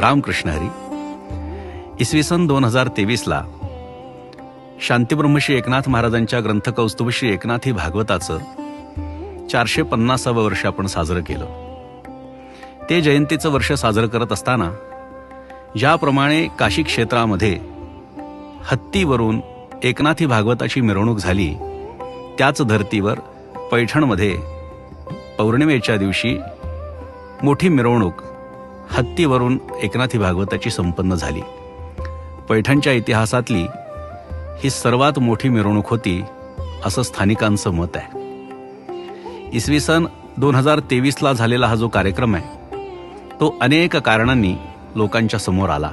रामकृष्ण हरी. इसवी सन दोन हजार तेवीसला शांतीब्रह्मश्री एकनाथ महाराजांच्या ग्रंथ कौस्तुभ श्री एकनाथी भागवताचं चारशे पन्नासावं वर्ष आपण साजरं केलं. ते जयंतीचं वर्ष साजरं करत असताना ज्याप्रमाणे काशी क्षेत्रामध्ये हत्तीवरून एकनाथी भागवताची मिरवणूक झाली त्याच धर्तीवर पैठणमध्ये पौर्णिमेच्या दिवशी मोठी मिरवणूक हत्तीवरून एकनाथी भागवताची संपन्न झाली. पैठणच्या इतिहासातली ही सर्वात मोठी मिरवणूक होती असं स्थानिकांचं मत आहे. इसवी सन दोन हजार तेवीसला झालेला हा जो कार्यक्रम आहे तो अनेक कारणांनी लोकांच्या समोर आला.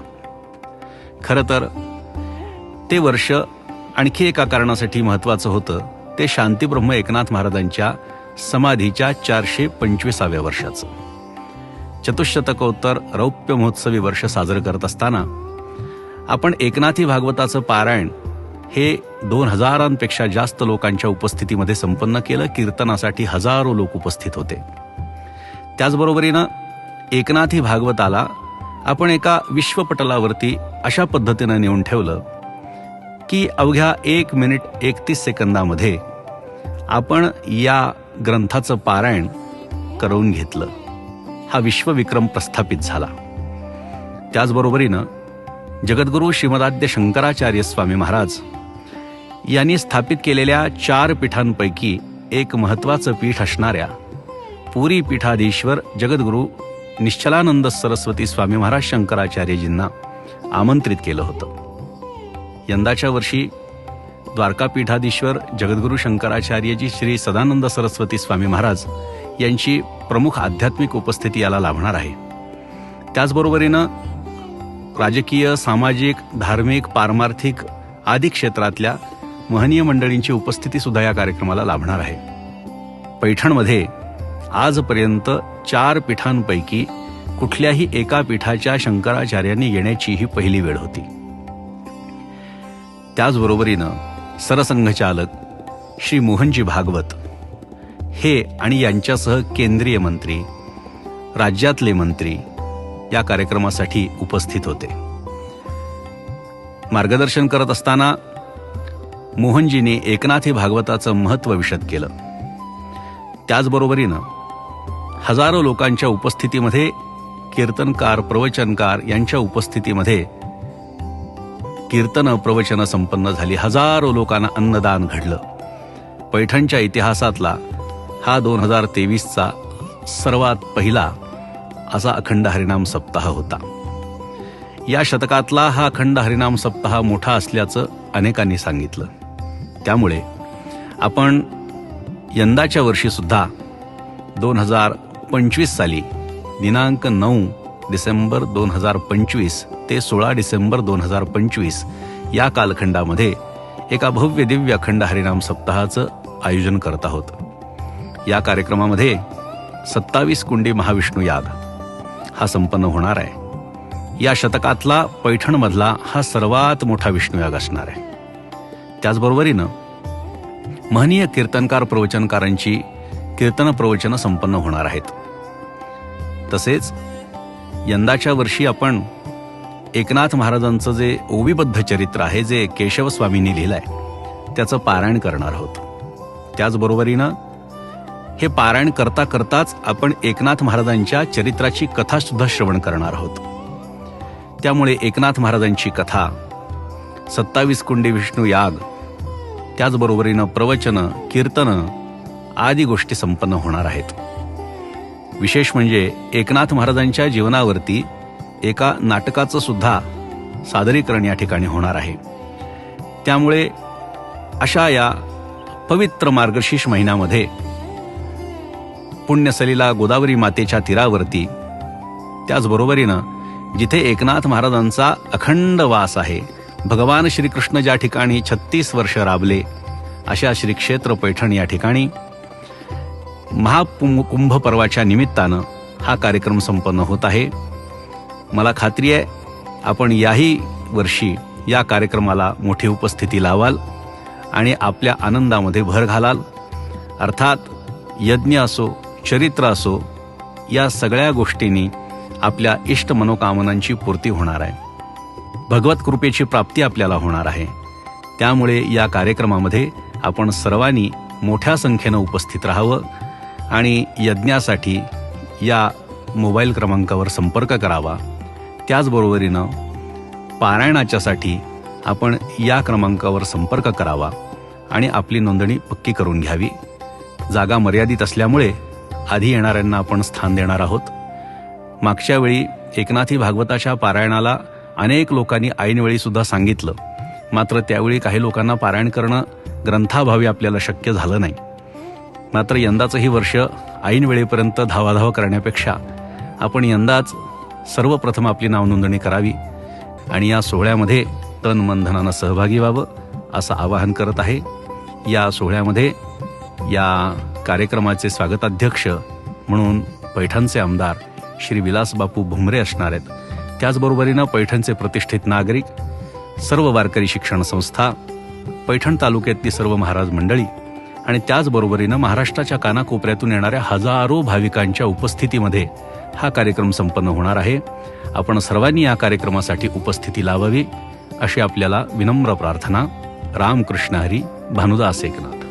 खरं तर ते वर्ष आणखी एका कारणासाठी महत्वाचं होतं ते शांतीब्रह्म एकनाथ महाराजांच्या समाधीच्या चारशे पंचवीसाव्या वर्षाचं. चतुशतकोत्तर रौप्य महोत्सवी वर्ष साजरं करत असताना आपण एकनाथी भागवताचं पारायण हे दोन हजारांपेक्षा जास्त लोकांच्या उपस्थितीमध्ये संपन्न केलं. कीर्तनासाठी हजारो लोक उपस्थित होते. त्याचबरोबरीनं एकनाथी भागवताला आपण एका विश्वपटलावरती अशा पद्धतीनं नेऊन ठेवलं की अवघ्या एक मिनिट एकतीस सेकंदामध्ये आपण या ग्रंथाचं पारायण करून घेतलं. हा विश्वविक्रम प्रस्थापित झाला. त्याचबरोबरीनं जगद्गुरू श्रीमदाद्य शंकराचार्य स्वामी महाराज यांनी स्थापित केलेल्या चार पीठांपैकी एक महत्वाचं पीठ असणाऱ्या पुरी पीठाधीश्वर जगद्गुरू निश्चलानंद सरस्वती स्वामी महाराज शंकराचार्यजींना आमंत्रित केलं होतं. यंदाच्या वर्षी द्वारकापीठाधीश्वर जगद्गुरू शंकराचार्यजी श्री सदानंद सरस्वती स्वामी महाराज यांची प्रमुख आध्यात्मिक उपस्थिती याला लाभणार आहे. त्याचबरोबरीनं राजकीय सामाजिक धार्मिक पारमार्थिक आदी क्षेत्रातल्या महनीय मंडळींची उपस्थिती सुद्धा या कार्यक्रमाला लाभणार आहे. पैठणमध्ये आजपर्यंत चार पीठांपैकी कुठल्याही एका पीठाच्या शंकराचार्यांनी येण्याची ही पहिली वेळ होती. त्याचबरोबरीनं सरसंघचालक श्री मोहनजी भागवत हे आणि यांच्यासह केंद्रीय मंत्री राज्यातले मंत्री या कार्यक्रमासाठी उपस्थित होते. मार्गदर्शन करत असताना मोहनजींनी एकनाथी भागवताचं महत्त्व विशद केलं. त्याचबरोबरीनं हजारो लोकांच्या उपस्थितीमध्ये कीर्तनकार प्रवचनकार यांच्या उपस्थितीमध्ये कीर्तन प्रवचन संपन्न झाली. हजारो लोकांना अन्नदान घडलं. पैठणच्या इतिहासातला हा दोन हजार तेवीसचा सर्वात पहिला असा अखंड हरिनाम सप्ताह होता. या शतकातला हा अखंड हरिनाम सप्ताह मोठा असल्याचं अनेकांनी सांगितलं. त्यामुळे आपण यंदाच्या वर्षीसुद्धा दोन हजार पंचवीस साली दिनांक नऊ डिसेंबर दोन हजार पंचवीस ते सोळा डिसेंबर दोन हजार पंचवीस या कालखंडामध्ये एका भव्य दिव्य अखंड हरिनाम सप्ताहाचं आयोजन करत आहोत. या कार्यक्रमामध्ये सत्तावीस कुंडी महाविष्णू याग. हा संपन्न होणार आहे. या शतकातला पैठणमधला हा सर्वात मोठा विष्णुयाग असणार आहे. त्याचबरोबरीनं महनीय कीर्तनकार प्रवचनकारांची कीर्तन प्रवचनं संपन्न होणार आहेत. तसेच यंदाच्या वर्षी आपण एकनाथ महाराजांचं जे ओवीबद्ध चरित्र आहे जे केशव स्वामींनी लिहिलंय त्याचं पारायण करणार आहोत. त्याचबरोबरीनं हे पारायण करता करताच आपण एकनाथ महाराजांच्या चरित्राची कथा सुद्धा श्रवण करणार आहोत. त्यामुळे एकनाथ महाराजांची कथा सत्तावीस कुंडी विष्णू याग त्याचबरोबरीनं प्रवचनं कीर्तनं आदी गोष्टी संपन्न होणार आहेत. विशेष म्हणजे एकनाथ महाराजांच्या जीवनावरती एका नाटकाचं सुद्धा सादरीकरण या ठिकाणी होणार आहे. त्यामुळे अशा या पवित्र मार्गशीर्ष महिन्यामध्ये पुण्यसलीला गोदावरी मातेच्या तीरावरती. त्याचबरोबरीनं जिथे एकनाथ महाराजांचा अखंड वास आहे भगवान श्रीकृष्ण ज्या ठिकाणी छत्तीस वर्ष राबले अशा श्री क्षेत्र पैठण या ठिकाणी. महाकुंभ पर्वाच्या निमित्तानं हा कार्यक्रम संपन्न होत आहे. मला खात्री आहे आपण याही वर्षी या कार्यक्रमाला मोठी उपस्थिती लावाल आणि आपल्या आनंदामध्ये भर घालाल. अर्थात यज्ञ असो चरित्र असो या सगळ्या गोष्टींनी आपल्या इष्ट मनोकामनांची पूर्ती होणार आहे. भगवत कृपेची प्राप्ती आपल्याला होणार आहे. त्यामुळे या कार्यक्रमामध्ये आपण सर्वांनी मोठ्या संख्येनं उपस्थित राहावं आणि यज्ञासाठी या मोबाईल क्रमांकावर संपर्क करावा. त्याचबरोबरीनं पारायणाच्यासाठी आपण या क्रमांकावर संपर्क करावा आणि आपली नोंदणी पक्की करून घ्यावी. जागा मर्यादित असल्यामुळे आधी येणाऱ्यांना आपण स्थान देणार आहोत. मागच्या वेळी एकनाथी भागवताच्या पारायणाला अनेक लोकांनी ऐनवेळी सुद्धा सांगितलं. मात्र त्यावेळी काही लोकांना पारायण करणं ग्रंथाभावी आपल्याला शक्य झालं नाही. मात्र यंदाचंही वर्ष ऐन वेळेपर्यंत धावाधाव करण्यापेक्षा आपण यंदाच सर्वप्रथम आपली नावनोंदणी करावी आणि या सोहळ्यामध्ये तन मनधनानं सहभागी व्हावं असं आवाहन करत आहे. या सोहळ्यामध्ये या कार्यक्रमाचे स्वागताध्यक्ष म्हणून पैठणचे आमदार श्री विलासबापू भुमरे असणार आहेत. त्याचबरोबरीनं पैठणचे प्रतिष्ठित नागरिक सर्व वारकरी शिक्षण संस्था पैठण तालुक्यातली सर्व महाराज मंडळी आणि त्याचबरोबरीनं महाराष्ट्राच्या कानाकोपऱ्यातून येणाऱ्या हजारो भाविकांच्या उपस्थितीमध्ये हा कार्यक्रम संपन्न होणार आहे. आपण सर्वांनी या कार्यक्रमासाठी उपस्थिती लावावी अशी आपल्याला विनम्र प्रार्थना. रामकृष्ण हरी भानुदास एकनाथ.